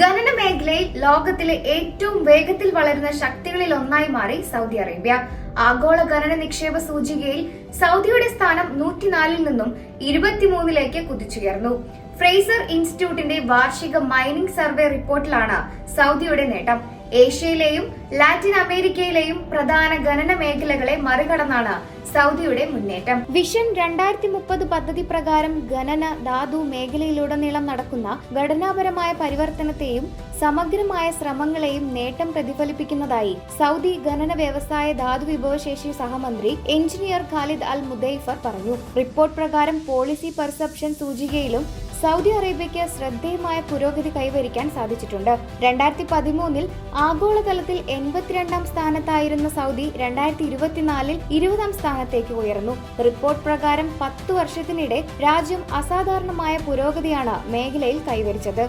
ഖനന മേഖലയിൽ ലോകത്തിലെ ഏറ്റവും വേഗത്തിൽ വളരുന്ന ശക്തികളിൽ ഒന്നായി മാറി സൗദി അറേബ്യ. ആഗോള ഖനന നിക്ഷേപ സൂചികയിൽ സൗദിയുടെ സ്ഥാനം നൂറ്റിനാലിൽ നിന്നും ഇരുപത്തിമൂന്നിലേക്ക് കുതിച്ചുയർന്നു. ഫ്രേസർ ഇൻസ്റ്റിറ്റ്യൂട്ടിന്റെ വാർഷിക മൈനിംഗ് സർവേ റിപ്പോർട്ടിലാണ് സൗദിയുടെ നേട്ടം. ഏഷ്യയിലെയും ലാറ്റിൻ അമേരിക്കയിലെയും പ്രധാന ഖനന മേഖലകളെ മറികടന്നാണ് സൗദിയുടെ മുന്നേറ്റം. വിഷൻ രണ്ടായിരത്തി മുപ്പത് പദ്ധതി പ്രകാരം ഖനന ധാതു മേഖലയിലുടനീളം നടക്കുന്ന ഘടനാപരമായ പരിവർത്തനത്തെയും സമഗ്രമായ ശ്രമങ്ങളെയും നേട്ടം പ്രതിഫലിപ്പിക്കുന്നതായി സൗദി ഖനന വ്യവസായ ധാതു വിഭവശേഷി സഹമന്ത്രി എഞ്ചിനീയർ ഖാലിദ് അൽ മുദൈഫർ പറഞ്ഞു. റിപ്പോർട്ട് പ്രകാരം പോളിസി പെർസെപ്ഷൻ സൂചികയിലും സൗദി അറേബ്യയ്ക്ക് ശ്രദ്ധേയമായ പുരോഗതി കൈവരിക്കാൻ സാധിച്ചിട്ടുണ്ട്. രണ്ടായിരത്തി പതിമൂന്നിൽ ആഗോളതലത്തിൽ എൺപത്തിരണ്ടാം സ്ഥാനത്തായിരുന്ന സൗദി രണ്ടായിരത്തി ഇരുപത്തിനാലിൽ ഇരുപതാം സ്ഥാനത്തേക്ക് ഉയർന്നു. റിപ്പോർട്ട് പ്രകാരം പത്തു വർഷത്തിനിടെ രാജ്യം അസാധാരണമായ പുരോഗതിയാണ് മേഖലയിൽ കൈവരിച്ചത്.